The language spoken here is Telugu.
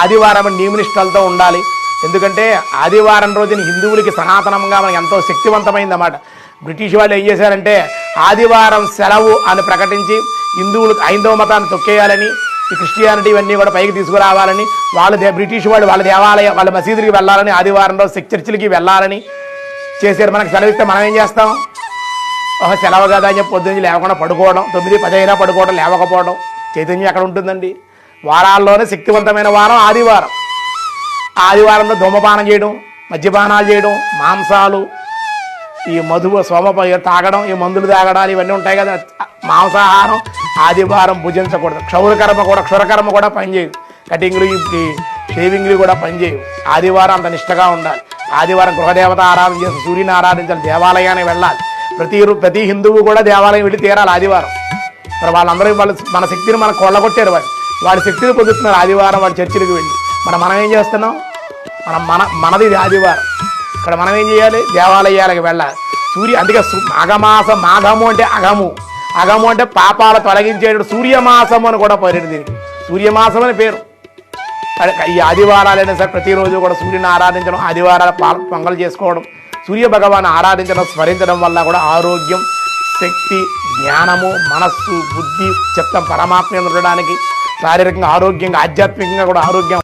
ఆదివారం నియమనిష్టలతో ఉండాలి. ఎందుకంటే ఆదివారం రోజున హిందువులకి సనాతనంగా మనకి ఎంతో శక్తివంతమైందన్నమాట. బ్రిటిష్ వాళ్ళు ఏం చేశారంటే ఆదివారం సెలవు అని ప్రకటించి హిందువులకు హైందవ మతాన్ని తొక్కేయాలని ఈ క్రిస్టియానిటీ ఇవన్నీ కూడా పైకి తీసుకురావాలని వాళ్ళు బ్రిటిష్ వాళ్ళు వాళ్ళ దేవాలయ వాళ్ళ మసీదులకి వెళ్ళాలని ఆదివారం రోజు చర్చిలకి వెళ్ళాలని చేశారు. మనకు సెలవిస్తే మనం ఏం చేస్తాం? ఒక సెలవు కదా అని చెప్పి పొద్దున్న లేవకుండా పడుకోవడం తొమ్మిది పది అయినా పడుకోవడం లేవకపోవడం చైతన్యం ఎక్కడ ఉంటుందండి? వారాల్లోనే శక్తివంతమైన వారం ఆదివారం. ఆదివారంలో ధూమపానం చేయడం మద్యపానాలు చేయడం మాంసాలు ఈ మధువు సోమప తాగడం ఈ మందులు తాగడాలు ఇవన్నీ ఉంటాయి కదా. మాంసాహారం ఆదివారం భుజించకూడదు. క్షౌరకర్మ కూడా క్షురకర్మ కూడా పనిచేయదు కటింగ్లు ఈ షేవింగ్లు కూడా పనిచేయవు ఆదివారం అంత నిష్టగా ఉండాలి. ఆదివారం గృహదేవత ఆరాధన చేసి సూర్యుని ఆరాధించాలి దేవాలయానికి వెళ్ళాలి. ప్రతి ప్రతి హిందువు కూడా దేవాలయం వెళ్ళి తీరాలి ఆదివారం. మరి వాళ్ళందరూ వాళ్ళ మన శక్తిని మన కొల్లగొట్టారు వాళ్ళు. వాడి శక్తిని పొందుతున్నారు ఆదివారం వాడి చర్చిలకు వెళ్ళి. మనం మనం ఏం చేస్తున్నాం? మనం మన మనది ఇది ఆదివారం. ఇక్కడ మనం ఏం చేయాలి? దేవాలయాలకు వెళ్ళాలి. సూర్య అందుకే సు- మాఘమాసం మాఘము అంటే అగము అగము అంటే పాపాలు తొలగించేటప్పుడు సూర్యమాసం అని కూడా పేరు దీనికి. సూర్యమాసం అని పేరు. ఈ ఆదివారాలైనా సరే ప్రతిరోజు కూడా సూర్యుని ఆరాధించడం ఆదివారాల పాల పొంగలు చేసుకోవడం సూర్య భగవాన్ ఆరాధించడం స్మరించడం వల్ల కూడా ఆరోగ్యం శక్తి జ్ఞానము మనస్సు బుద్ధి చిత్తం పరమాత్మ ఉండడానికి శారీరకంగా ఆరోగ్యంగా ఆధ్యాత్మికంగా కూడా ఆరోగ్యం